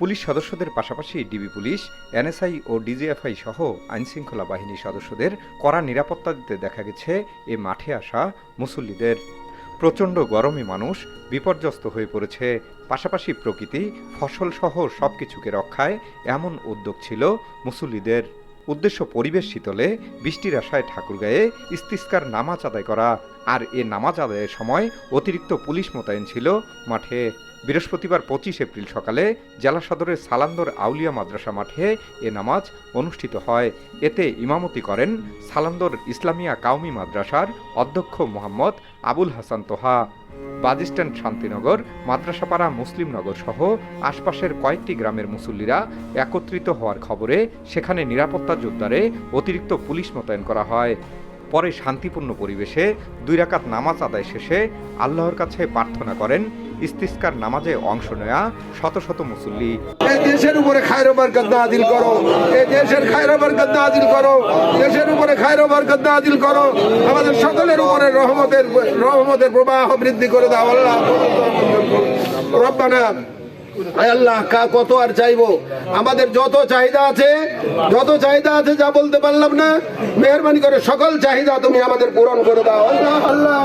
Police সদস্যদের পাশাপাশি DB police, NSI ও ডিজিএফআই সহ আইনশৃঙ্খলা বাহিনীর সদস্যদের কড়া নিরাপত্তা দিতে দেখা গেছে এ মাঠে আসা মুসল্লিদের। প্রচণ্ড গরমে মানুষ বিপর্যস্ত হয়ে পড়েছে। পাশাপাশি প্রকৃতি ফসলসহ সব কিছুকে রক্ষায় এমন উদ্যোগ ছিল মুসল্লিদের। উদ্দেশ্য পরিবেশ শীতলে বৃষ্টির আশায় ঠাকুরগাঁয়ে ইস্তিস্কার নামাজ আদায় করা। আর এ নামাজ আদায়ের সময় অতিরিক্ত পুলিশ মোতায়েন ছিল মাঠে। বৃহস্পতিবার পঁচিশ এপ্রিল সকালে জেলা সদরের সালান্দর আউলিয়া মাদ্রাসা মাঠে এ নামাজ অনুষ্ঠিত হয়। এতে ইমামতি করেন সালান্দর ইসলামিয়া কাউমি মাদ্রাসার অধ্যক্ষ মোহাম্মদ আবুল হাসান তোহা বাজিস্ট্যান্ড শান্তিনগর, মাদ্রাসাপাড়া মুসলিমনগর সহ আশপাশের কয়েকটি গ্রামের মুসল্লিরা একত্রিত হওয়ার খবরে সেখানে নিরাপত্তা জোরদারে অতিরিক্ত পুলিশ মোতায়েন করা হয়। পরে শান্তিপূর্ণ পরিবেশে দুই রাকাত নামাজ আদায় শেষে আল্লাহর কাছে প্রার্থনা করেন, ইস্তিস্কার নামাজে অংশ নেয়া শত শত মুসল্লি। এই দেশের উপরে খায়র বরকত নাজিল করো। এই দেশের খায়র বরকত নাজিল করো। দেশের উপরে খায়র বরকত নাজিল করো। আমাদের সকলের উপরে রহমতের রহমতের প্রবাহ বৃদ্ধি করে দাও আল্লাহ। রব্বানা আল্লাহ, কা কত আর চাইব? আমাদের যত চাহিদা আছে, যত চাহিদা আছে যা বলতে পারলাম না, মেহরবানি করে সকল চাহিদা তুমি আমাদের পূরণ করে দাও। আল্লাহ আল্লাহ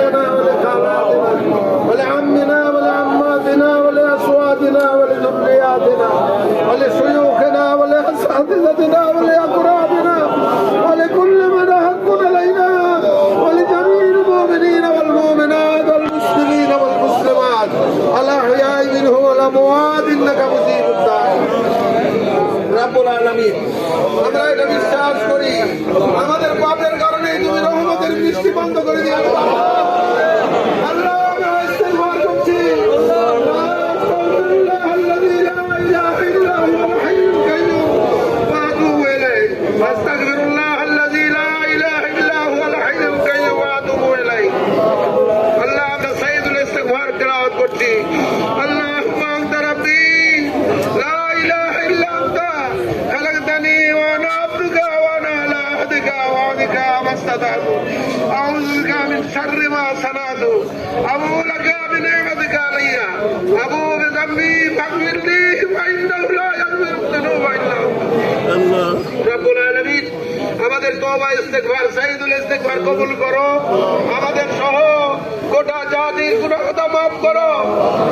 ولخالنا ولخالاتنا ولعمنا ولعماتنا ولأزواجنا ولذرياتنا ولشيوخنا ولأساتذتنا ولأقرابنا ولكل من حق علينا ولجميع المؤمنين والمؤمنات والمسلمين والمسلمات الأحياء منه والأموات إنك مجيب الدعوات রাব্বুল আলামিন আমরা এটা বিশ্বাস করি আমাদের পাপের কারণে তুমি বিযামবি ফাগফিরলি ফা ইন্নাহু লা ইয়াগফিরু যুনুবা ইল্লা আল্লাহ। রাব্বুল আলামিন আমাদের তওবা ইস্তেগফার সাইয়্যিদুল ইস্তেগফার কবুল করো। আমাদের সহ গোটা জাতির গুনাহটা মাফ করো।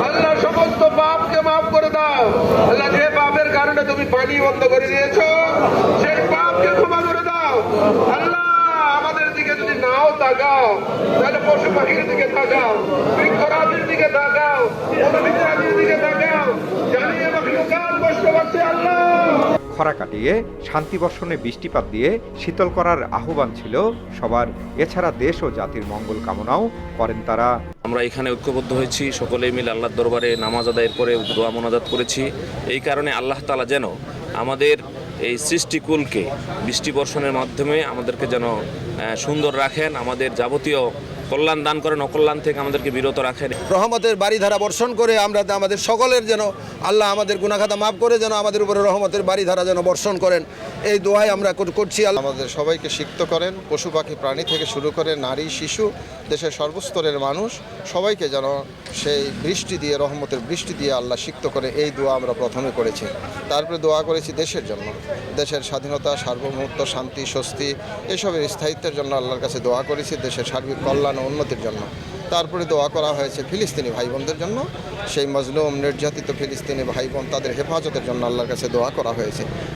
আল্লাহ সমস্ত পাপকে মাফ করে দাও। আল্লাহ যে পাপের কারণে তুমি পানি বন্ধ করে দিয়েছ সেই পাপকে ক্ষমা করে দাও। আল্লাহ দিকে যদি নাও তাকাও তাহলে পশু পাখির দিকে তাকাও বৃক্ষরাজির দিকে তাকাও উদ্ভিদরাজির দিকে তাকাও জানিয়ে মখলুকাত কষ্ট পাচ্ছে আল্লাহ। খরা কাটিয়ে শান্তি বর্ষণে বৃষ্টিপাত দিয়ে শীতল করার আহ্বান ছিল সবার। এছাড়া দেশ ও জাতির মঙ্গল কামনাও করেন তারা। আমরা এখানে ঐক্যবদ্ধ হয়েছি সকলে মিলে আল্লাহর দরবারে নামাজ আদায়ের পরে দোয়া মোনাজাত করেছি। এই কারণে আল্লাহ তালা যেন আমাদের এই সৃষ্টিকুলকে বৃষ্টি বর্ষণের মাধ্যমে আমাদেরকে যেন সুন্দর রাখেন। আমাদের যাবতীয় কল্যাণ দান করেন অকল্যাণ থেকে আমাদেরকে বিরত রাখেন রহমতের বাড়িধারা বর্ষণ করে আমরা আমাদের সকলের যেন আল্লাহ আমাদের গুনাখাতা মাফ করে যেন আমাদের উপরে রহমতের বাড়িধারা যেন বর্ষণ করেন। এই দোয়াই আমরা কর- করছি আমাদের সবাইকে সিক্ত করেন পশু পাখি প্রাণী থেকে শুরু করে নারী শিশু দেশের সর্বস্তরের মানুষ সবাইকে যেন সেই বৃষ্টি দিয়ে রহমতের বৃষ্টি দিয়ে আল্লাহ সিক্ত করে। এই দোয়া আমরা প্রথমে করেছি। তারপরে দোয়া করেছি দেশের জন্য। দেশের স্বাধীনতা সার্বভৌমত্ব শান্তি স্বস্তি এসবের স্থায়িত্বের জন্য আল্লাহর কাছে দোয়া করেছি। দেশের সার্বিক কল্যাণ উন্নতির জন্য। তারপরে দোয়া করা হয়েছে ফিলিস্তিনি ভাই বোনদের জন্য। সেই মজলুম, নির্যাতিত ফিলিস্তিনি ভাই বোন তাদের হেফাজতের জন্য আল্লাহর কাছে দোয়া করা হয়েছে।